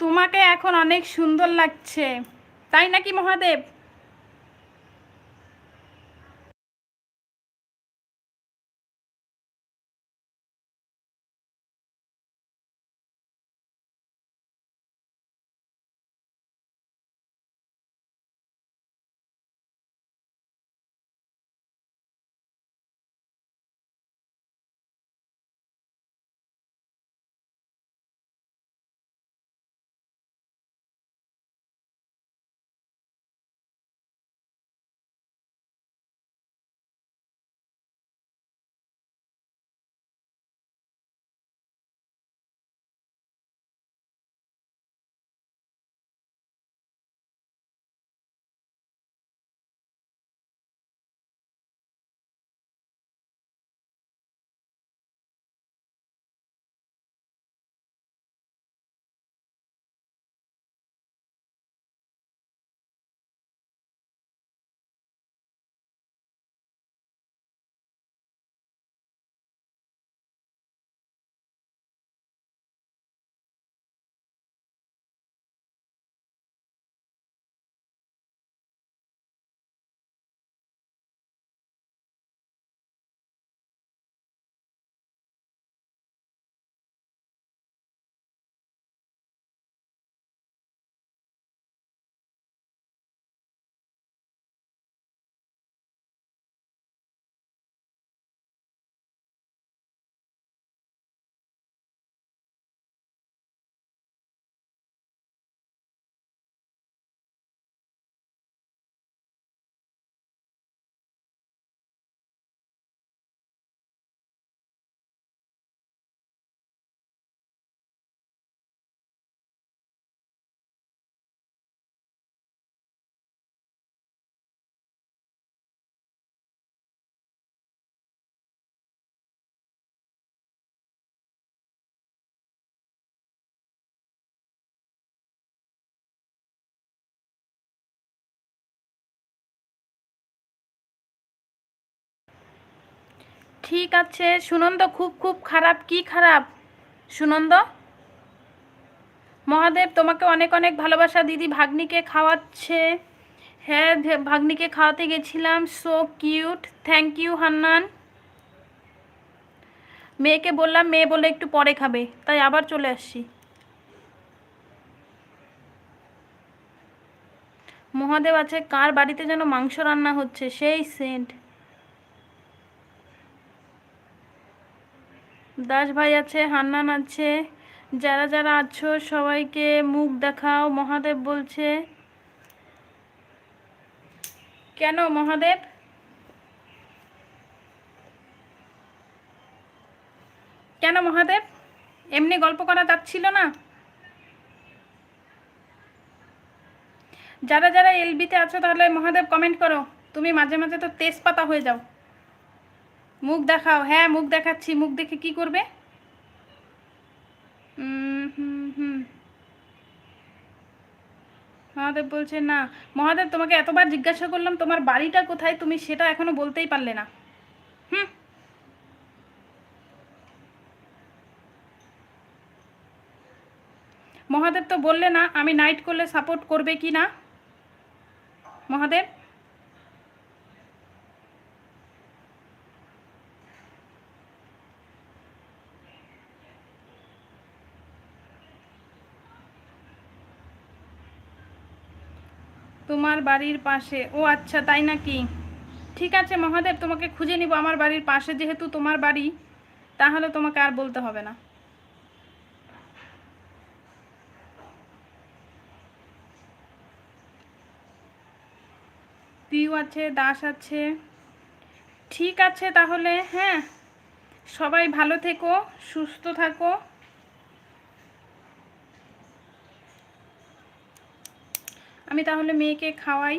তোমাকে এখন অনেক সুন্দর লাগছে। তাই নাকি মহাদেব? ঠিক আছে। সুনন্দ খুব খুব খারাপ। কি খারাপ? সুনন্দ? মহাদেব, তোমাকে অনেক অনেক ভালোবাসা। দিদি ভাগ্নিকে খাওয়াচ্ছে। হ্যাঁ ভাগ্নিকে খাওয়াতে গেছিলাম। So cute thank you Hannan. মেয়েকে বললাম, মেয়ে বলে একটু পরে খাবে। তাই আবার চলে আসছি। মহাদেব আছে, কার বাড়িতে যেন মাংস রান্না হচ্ছে? সেই সেন্ট দাস ভাই আছে, হান্নান আছে, যারা যারা আছো সবাইকে মুখ দেখাও, মহাদেব বলছে। কেন মহাদেব? কেন মহাদেব? এমনি গল্প করা যাচ্ছিল না? যারা যারা এলবিতে আছো তাহলে মহাদেব কমেন্ট করো। তুমি মাঝে মাঝে তো তেজপাতা হয়ে যাও। মুখ দেখাও হ্যাঁ মুখ দেখাচ্ছি, মুখ দেখে কি করবে? মহাদেব বলছে, না, মহাদেব তোমাকে এতবার জিজ্ঞাসা করলাম, তোমার বাড়িটা কোথায় তুমি সেটা এখনও বলতেই পারলে না। হুম। মহাদেব তো বললে না, আমি নাইট করলে সাপোর্ট করবে কি না? মহাদেব? তোমার বাড়ির পাশে। ও আচ্ছা তাই নাকি? ঠিক আছে মহাদেব, তোমাকে খুঁজে নিব আমার বাড়ির পাশে, যেহেতু তোমার বাড়ি, তাহলে তোমাকে আর বলতে হবে না। পিউ আছে, দাস আছে। ঠিক আছে তাহলে হ্যাঁ। সবাই ভালো থেকো, সুস্থ থাকো। আমি তাহলে মেয়েকে খাওয়াই।